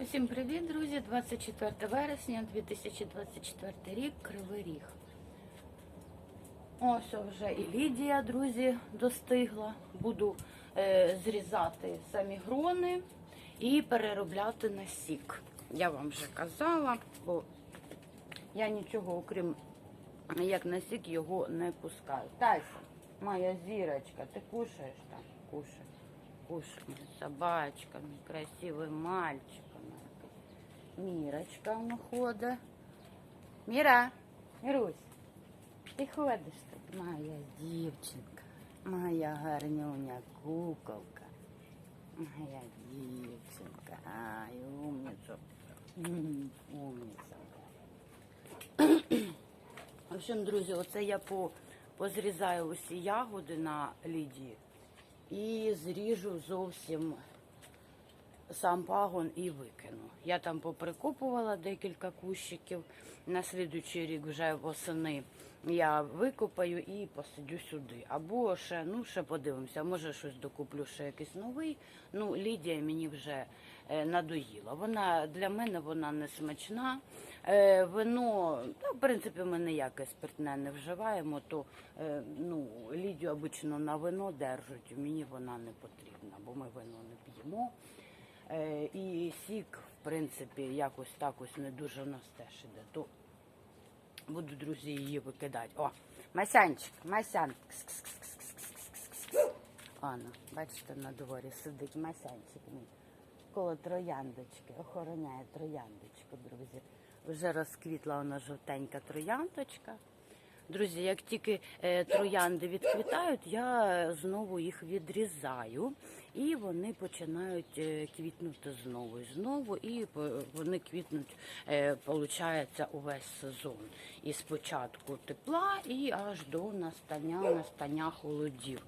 Усім привіт, друзі! 24 вересня 2024 рік, Кривий Ріг. Ось вже і Лідія, друзі, достигла. Буду е, зрізати самі грони і переробляти на сік. Я вам вже казала, бо я нічого, окрім як на сік, його не пускаю. Тайсон, моя зірочка, ти кушаєш там? Кушай. Кушай, собачка, красивий мальчик. Мірочка вона ходить. Міра, Мірусь, ти ходиш тут, моя дівчинка, моя гарнюня куколка, моя дівчинка, ай, умниця, умниця. В общем, друзі, оце я по, позрізаю усі ягоди на лідії і зріжу зовсім сам пагон і викину. Я там поприкопувала декілька кущиків. На слідуючий рік вже восени я викопаю і посадю сюди. Або ще, ну ще подивимося, може щось докуплю ще якийсь новий. Ну, Лідія мені вже е, надоїла. Вона для мене вона не смачна. Е, вино, ну, в принципі, ми ніяке спиртне не вживаємо, то е, ну, Лідію обично на вино держать. Мені вона не потрібна, бо ми вино не п'ємо. Е, і сік, в принципі, якось так ось не дуже в нас теж іде. То буду, друзі, її викидати. О, Масянчик, Масян. Ано, бачите, на дворі сидить Масянчик мій. Коло трояндочки, охороняє трояндочку, друзі. Вже розквітла вона жовтенька трояндочка. Друзі, як тільки е, троянди відквітають, я знову їх відрізаю, і вони починають е, квітнути знову і знову, і вони квітнуть, е, увесь сезон. І спочатку тепла, і аж до настання, настання холодів.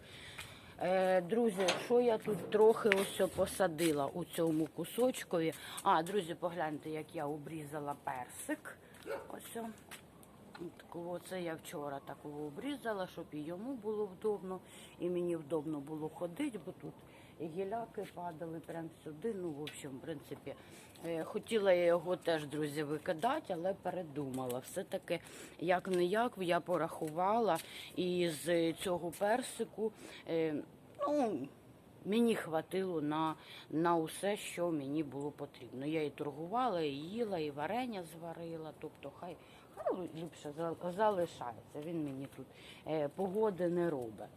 Друзі, що я тут трохи ось посадила у цьому кусочкові. А, друзі, погляньте, як я обрізала персик. Ось. Такого це я вчора такого обрізала, щоб і йому було вдобно, і мені вдобно було ходити, бо тут гіляки падали прямо сюди. Ну, в общем, в принципі, е, хотіла я його теж, друзі, викидати, але передумала. Все-таки, як не як, я порахувала, і з цього персику, е, ну, Мені хватило на, на усе, що мені було потрібно. Я і торгувала, і їла, і варення зварила. Тобто, хай ліпше залишається. Він мені тут е, погоди не робить.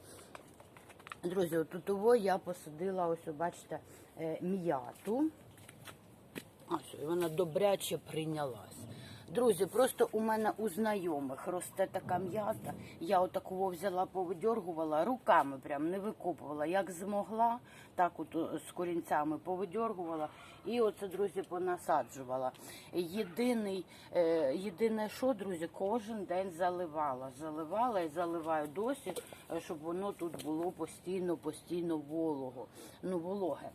Друзі, от того я посадила, ось бачите, е, м'яту. Ось, і вона добряче прийнялась. Друзі, просто у мене у знайомих росте така м'ята. Я отакого взяла, повидьоргувала, руками прям не викопувала, як змогла, так от з корінцями повидьоргувала. І оце, друзі, понасаджувала. Єдиний, е, єдине, що, друзі, кожен день заливала. Заливала і заливаю досі, е, щоб воно тут було постійно, постійно волого. Ну, вологе.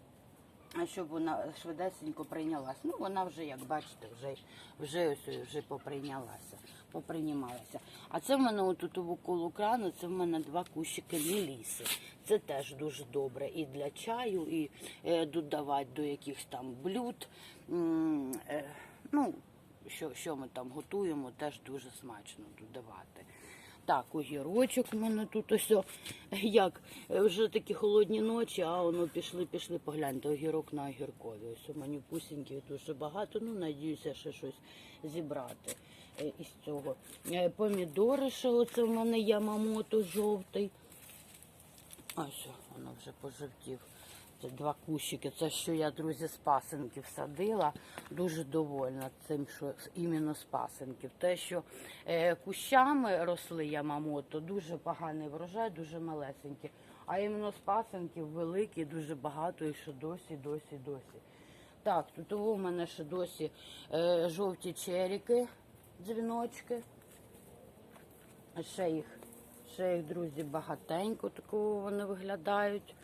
Щоб вона швидесенько прийнялась. Ну, вона вже, як бачите, вже, вже вже поприйнялася, поприймалася. А це в мене отут коло крану, це в мене два кущики міліси. Це теж дуже добре і для чаю, і е, додавати до якихось там блюд. Е, ну, що, що ми там готуємо, теж дуже смачно додавати. Так, огірочок у мене тут ось, як е, вже такі холодні ночі, а воно пішли, пішли, погляньте, огірок на огіркові. Ось у мене пусіньків дуже багато, ну, надіюся, ще щось зібрати е, із цього. Е, Помідори, ще оце в мене ямамото жовтий. Ось, воно вже пожовтів. Два кущики. Це що я, друзі, з пасенків садила. Дуже довольна цим, що іменно з пасенків. Те, що е, кущами росли ямамото, дуже поганий врожай, дуже малесенькі. А іменно з пасенків великі, дуже багато і що досі, досі, досі. Так, тут у мене ще досі е, жовті черіки, дзвіночки. Ще їх, ще їх, друзі, багатенько такого вони виглядають.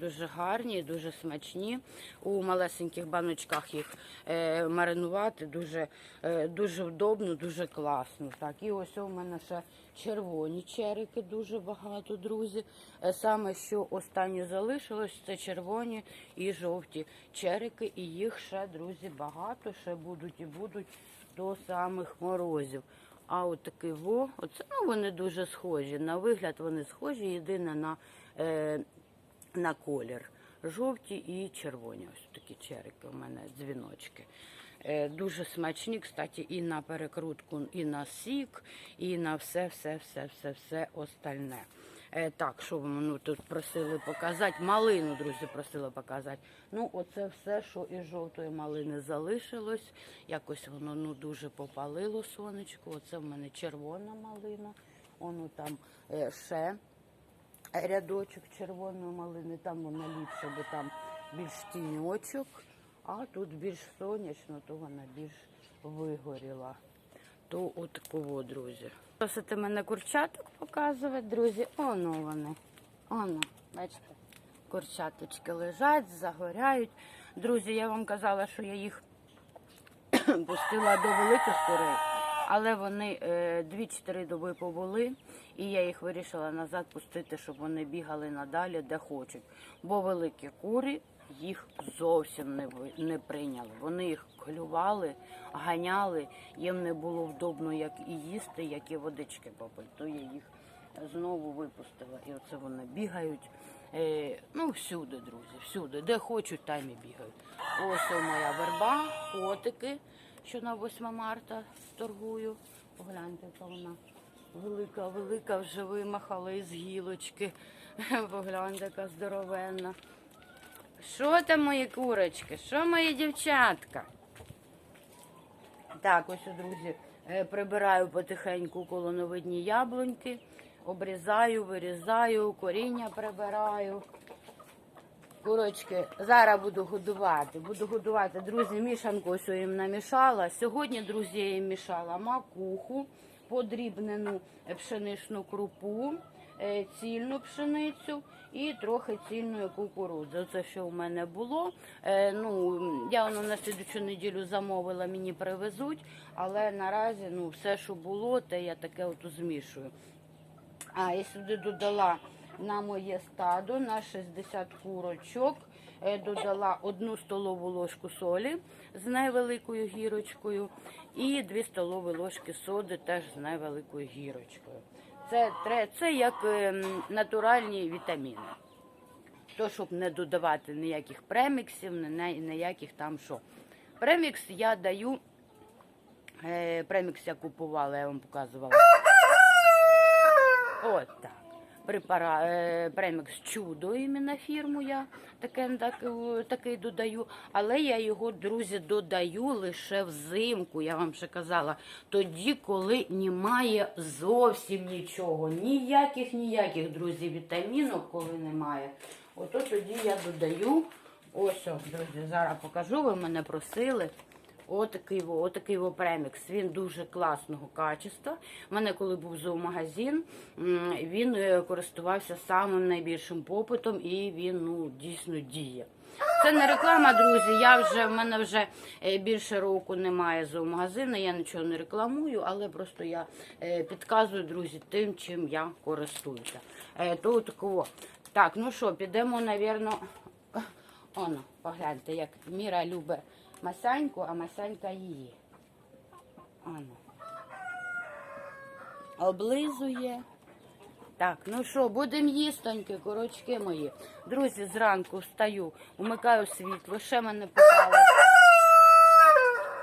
Дуже гарні, дуже смачні. У малесеньких баночках їх е, маринувати дуже, е, дуже вдобно, дуже класно. Так, і ось у мене ще червоні черики, дуже багато, друзі. Е, саме що останнє залишилось, це червоні і жовті черики. І їх ще, друзі, багато, ще будуть і будуть до самих морозів. А от такий во, оце ну вони дуже схожі. На вигляд вони схожі, єдине на. Е, на колір. Жовті і червоні. Ось такі черики у мене дзвіночки. Е, Дуже смачні, кстати, і на перекрутку, і на сік, і на все, все, все, все, все остальне. Е, Так, що ну, тут просили показати? Малину, друзі, просили показати. Ну, оце все, що із жовтої малини залишилось. Якось воно ну, дуже попалило сонечко. Оце в мене червона малина. Воно там е, ще рядочок червоної малини, там вона ліпша, бо там більш тіньочок, а тут більш сонячно, то вона більш вигоріла. То от такого, друзі. Просите мене курчаток показувати, друзі. Оно вони. Оно, бачите, курчаточки лежать, загоряють. Друзі, я вам казала, що я їх пустила до великих курей, але вони е, 2-4 доби побули, і я їх вирішила назад пустити, щоб вони бігали надалі, де хочуть. Бо великі кури їх зовсім не, не прийняли. Вони їх клювали, ганяли, їм не було вдобно як і їсти, як і водички попити. То я їх знову випустила. І оце вони бігають. Е, ну, всюди, друзі, всюди. Де хочуть, там і бігають. Ось моя верба, котики, що на 8 марта торгую. Погляньте, яка вона велика, велика, вже вимахала із гілочки. Погляньте, яка здоровенна. Що там мої курочки? Що мої дівчатка? Так, ось, друзі, е, прибираю потихеньку колоновидні яблуньки, обрізаю, вирізаю, коріння прибираю. Курочки, зараз буду годувати. Буду годувати, друзі, мішанку ось їм намішала. Сьогодні, друзі, я їм мішала макуху, подрібнену пшеничну крупу, е, цільну пшеницю і трохи цільної кукурудзи. Це що в мене було. Е, Ну, я воно на слідчу неділю замовила, мені привезуть, але наразі ну, все, що було, те я таке от змішую. А я сюди додала на моє стадо на 60 курочок. е, Додала одну столову ложку солі з невеликою гірочкою і 2 столові ложки соди теж з невеликою гірочкою. Це, це як ем, натуральні вітаміни. То, щоб не додавати ніяких преміксів, ні- ні- ніяких там що. Премікс я даю. е, Премікс я купувала, я вам показувала. От так. Препара... е, Премікс чудо іменно фірму я таке, так, е, такий додаю. Але я його, друзі, додаю лише взимку. Я вам ще казала, тоді, коли немає зовсім нічого. Ніяких, ніяких, друзі, вітамінок, коли немає. Ото тоді я додаю. Ось, друзі, зараз покажу, ви мене просили. Отакий, во- отакий во премікс. Він дуже класного качества. У мене, коли був зоомагазин, він е, користувався самим найбільшим попитом і він ну, дійсно діє. Це не реклама, друзі. Я вже в мене вже е, більше року немає зоомагазину, я нічого не рекламую, але просто я е, підказую, друзі, тим, чим я користуюся. То такого. Так, ну що, підемо, напевно. Оно, погляньте, як Міра любить масяньку, а масянька її. Оно. Облизує. Так, ну що, будемо їстоньки, корочки мої. Друзі, зранку встаю, вмикаю світло, ще мене питали.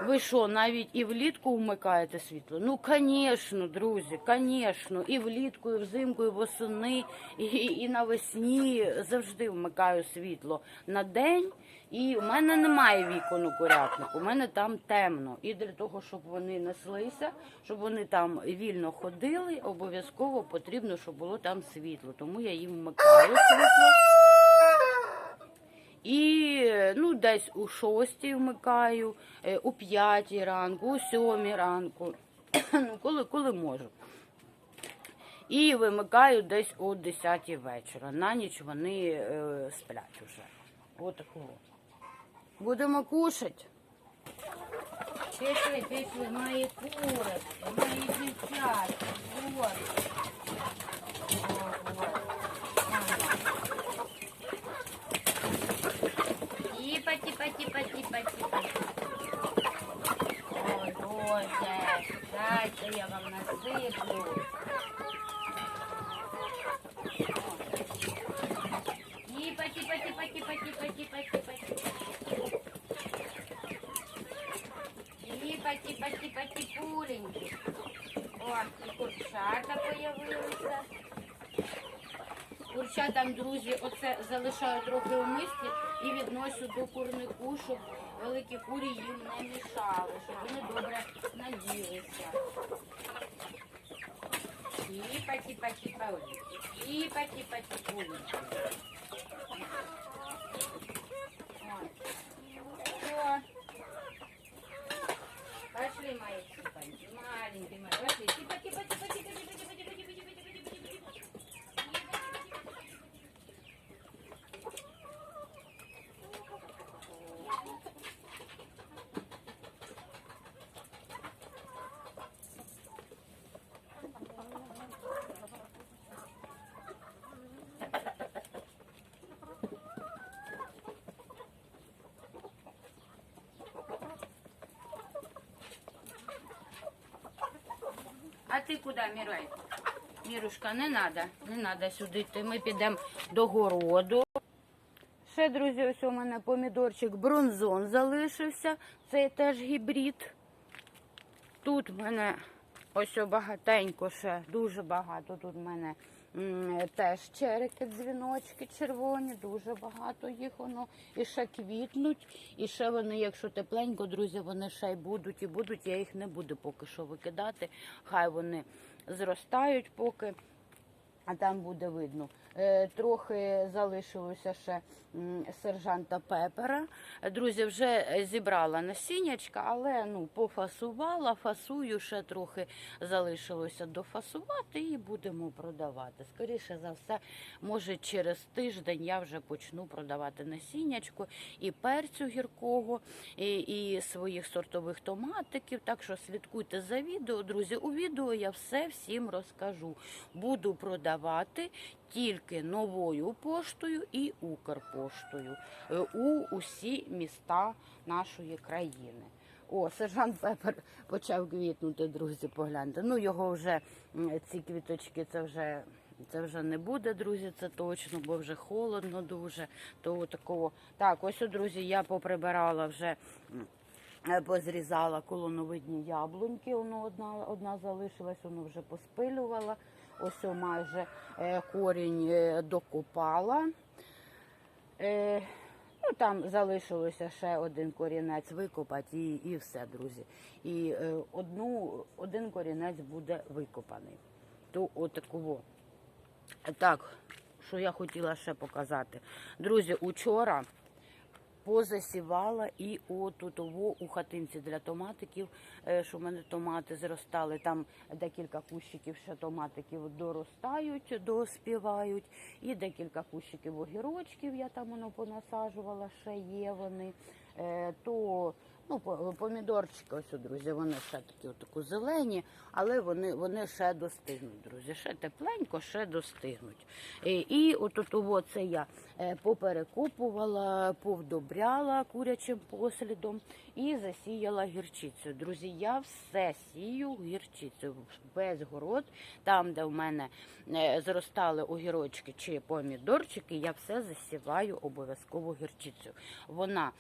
Ви що, навіть і влітку вмикаєте світло? Ну, звісно, друзі, звісно. І влітку, і взимку, і восени, і, і навесні завжди вмикаю світло на день. І в мене немає вікон у курятнику, у мене там темно. І для того, щоб вони неслися, щоб вони там вільно ходили, обов'язково потрібно, щоб було там світло. Тому я їм вмикаю світло. І ну, десь у шостій вмикаю, е, у п'ятій ранку, у сьомій ранку, ну, коли, коли можу. І вимикаю десь о 10 вечора. На ніч вони е, сплять уже. Отакого. Будемо кушати. Пішли, пішли, мої курочки, мої дівчатки. Вот. Типа, типа, типа. Типа, типа, типа. О, і курчата появилися. Курчатам, друзі, оце залишаю трохи у мисці і відношу до курнику, щоб великі курі їм не мішали, щоб вони добре наділися. Типа-типа-типа. Типа-типа-типа. Ти куди, Мірай? Мірушка, не треба, не треба сюди йти. Ми підемо до городу. Ще, друзі, ось у мене помідорчик бронзон залишився. Це теж гібрид. Тут в мене ось багатенько ще, дуже багато. Тут в мене теж черики, дзвіночки червоні, дуже багато їх воно. І ще квітнуть. І ще вони, якщо тепленько, друзі, вони ще й будуть і будуть. Я їх не буду поки що викидати. Хай вони зростають поки. А там буде видно. Е, Трохи залишилося ще сержанта Пепера. Друзі, вже зібрала насіннячка, але ну, пофасувала, фасую, ще трохи залишилося дофасувати і будемо продавати. Скоріше за все, може через тиждень я вже почну продавати насіннячко і перцю гіркого, і, і своїх сортових томатиків. Так що слідкуйте за відео, друзі. У відео я все всім розкажу. Буду продавати тільки новою поштою і Укрпоштою е, у усі міста нашої країни. О, сержант Пепер почав квітнути, друзі, погляньте. Ну, його вже ці квіточки, це вже. Це вже не буде, друзі, це точно, бо вже холодно дуже. То такого. Так, ось, друзі, я поприбирала вже е, позрізала колоновидні яблуньки. Воно одна, одна залишилась, воно вже поспилювала. Ось майже е, корінь е, докопала. Е, ну, там залишилося ще один корінець викопати і, і все, друзі. І одну, один корінець буде викопаний. То отакого. Так, що я хотіла ще показати. Друзі, учора позасівала і отутово у хатинці для томатиків, е, що в мене томати зростали. Там декілька кущиків ще томатиків доростають, доспівають. І декілька кущиків огірочків я там воно понасаджувала, ще є вони. Е, То ну, помідорчики, ось, друзі, вони ще такі отаку зелені, але вони, вони ще достигнуть, друзі. Ще тепленько, ще достигнуть. І, і отут це я поперекупувала, поперекопувала, повдобряла курячим послідом і засіяла гірчицю. Друзі, я все сію гірчицю. Весь город, там, де в мене е, зростали огірочки чи помідорчики, я все засіваю обов'язково гірчицю. Вона,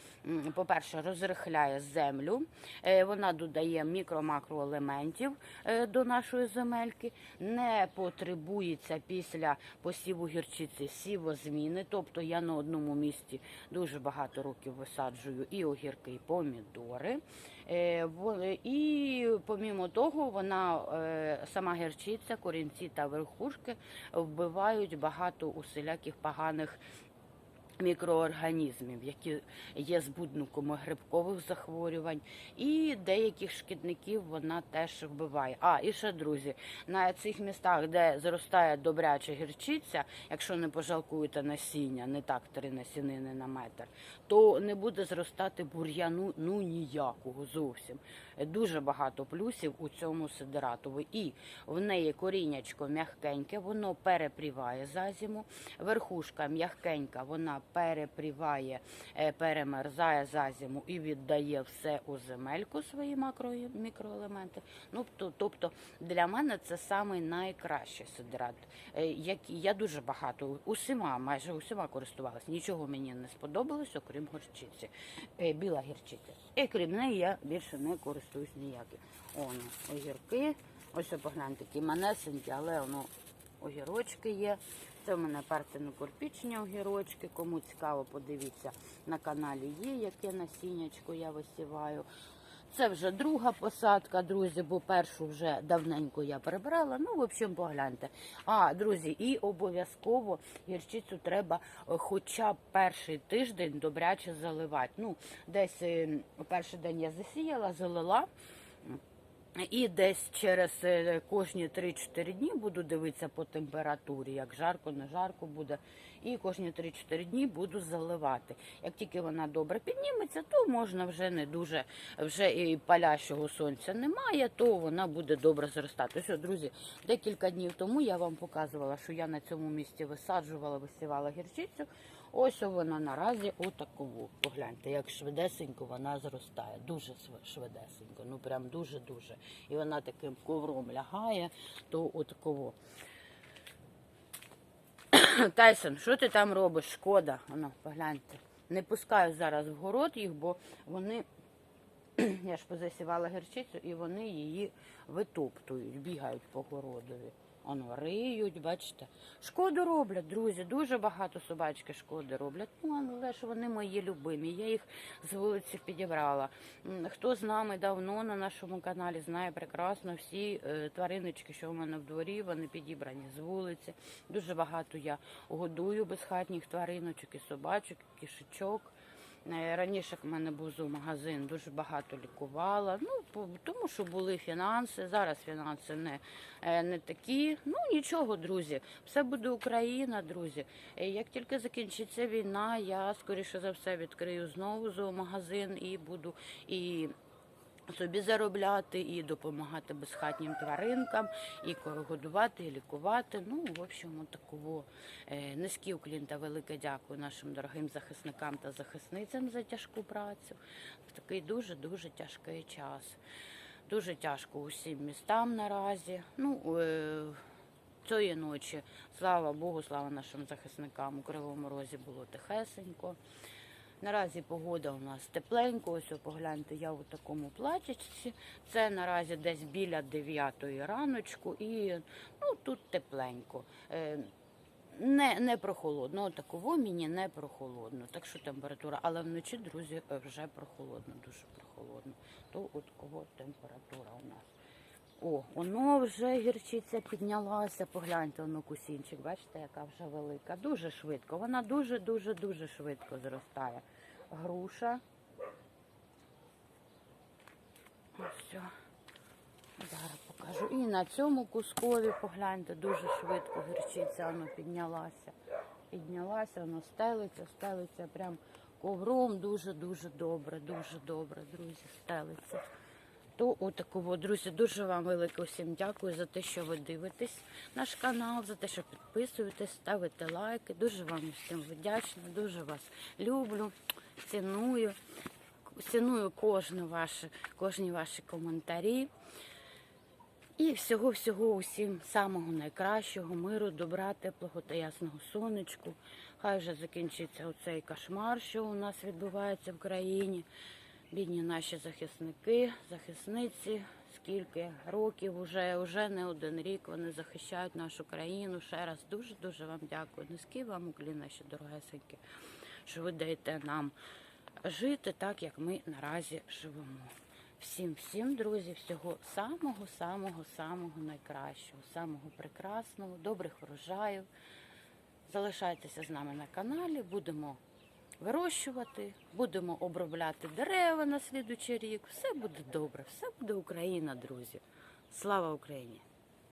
по-перше, розрихляє землю, е, вона додає мікро-макроелементів е, до нашої земельки, не потребується після посіву гірчиці сівозміни. Тобто я на одному місці дуже багато років висаджую і огірки, і помідори. Е, І помімо того, вона е, сама герчиця, корінці та верхушки вбивають багато усіляких поганих мікроорганізмів, які є збудниками грибкових захворювань, і деяких шкідників вона теж вбиває. А і ще друзі, на цих містах, де зростає добряча гірчиця, якщо не пожалкуєте насіння, не так три насінини на метр, то не буде зростати бур'яну ну ніякого зовсім. Дуже багато плюсів у цьому сидератові. І в неї коріннячко м'ягкеньке, воно перепріває за зиму. Верхушка м'ягкенька, вона перепріває, е, перемерзає за зиму і віддає все у земельку свої макро мікроелементи. Ну тобто для мене це самий найкращий сидерат. Е, я дуже багато усіма, майже усіма користувалась. Нічого мені не сподобалось, окрім горчиці. Е, Біла гірчиця. І крім неї я більше не користуюсь ніяким. Оно, огірки. Ось погляньте, такі манесенькі, але воно огірочки є. Це в мене партено-корпічні огірочки. Кому цікаво, подивіться на каналі є, яке насіннячко я висіваю. Це вже друга посадка, друзі, бо першу вже давненько я перебрала. Ну, в общем, погляньте. А, друзі, і обов'язково гірчицю треба е, хоча б перший тиждень добряче заливати. Ну, десь е, перший день я засіяла, залила. І десь через е, кожні 3-4 дні буду дивитися по температурі, як жарко, не жарко буде. І кожні 3-4 дні буду заливати. Як тільки вона добре підніметься, то можна вже не дуже, вже і палящого сонця немає, то вона буде добре зростати. Що, друзі, декілька днів тому я вам показувала, що я на цьому місці висаджувала, висівала гірчицю. Ось вона наразі отакову. Погляньте, як швидесенько вона зростає. Дуже швидесенько, ну прям дуже-дуже. І вона таким ковром лягає, то отаково. Тайсон, що ти там робиш? Шкода. Воно, погляньте. Не пускаю зараз в город їх, бо вони, я ж позасівала гірчицю, і вони її витоптують, бігають по городові. Воно риють, бачите. Шкоду роблять, друзі. Дуже багато собачки шкоди роблять. Ну, але ж вони мої любимі. Я їх з вулиці підібрала. Хто з нами давно на нашому каналі, знає прекрасно всі е, твариночки, що в мене в дворі, вони підібрані з вулиці. Дуже багато я годую безхатніх твариночок і собачок, і кішечок. Е, Раніше в мене був зоомагазин, дуже багато лікувала. Ну, тому що були фінанси. Зараз фінанси не, е, не такі. Ну нічого, друзі. Все буде Україна, друзі. Е, Як тільки закінчиться війна, я скоріше за все відкрию знову зоомагазин і буду і собі заробляти, і допомагати безхатнім тваринкам, і ко- годувати, і лікувати. Ну, в общем, такого е, низький уклін та велике дякую нашим дорогим захисникам та захисницям за тяжку працю в такий дуже дуже тяжкий час. Дуже тяжко усім містам наразі. Ну, е, цієї ночі, слава Богу, слава нашим захисникам у Кривому Розі було тихесенько. Наразі погода у нас тепленько, ось погляньте, я у такому платячці. Це наразі десь біля 9 раночку і ну, тут тепленько. Е, Не, не прохолодно, такого мені не прохолодно. Так що температура, але вночі, друзі, вже прохолодно, дуже прохолодно. То от кого температура у нас. О, воно вже гірчиця піднялася. Погляньте, воно кусінчик, бачите, яка вже велика. Дуже швидко. Вона дуже-дуже дуже швидко зростає. Груша. Ось. все. Зараз покажу. І на цьому кускові погляньте, дуже швидко гірчиця воно піднялася. Піднялася, воно стелиться, стелиться прям ковром дуже-дуже добре, дуже добре, друзі, стелиться. То отакого, друзі, дуже вам велике всім дякую за те, що ви дивитесь наш канал, за те, що підписуєтесь, ставите лайки. Дуже вам всім вдячна, дуже вас люблю, ціную. Ціную кожне ваше, кожні ваші коментарі. І всього-всього усім самого найкращого, миру, добра, теплого та ясного сонечку. Хай вже закінчиться оцей кошмар, що у нас відбувається в країні. Бідні наші захисники, захисниці, скільки років уже, уже не один рік вони захищають нашу країну. Ще раз дуже-дуже вам дякую. Низький вам уклін, наші дорогесенькі, що ви даєте нам жити так, як ми наразі живемо. Всім, всім, друзі, всього самого, самого, самого найкращого, самого прекрасного, добрих врожаїв. Залишайтеся з нами на каналі, будемо вирощувати, будемо обробляти дерева на слідучий рік. Все буде добре, все буде Україна, друзі. Слава Україні!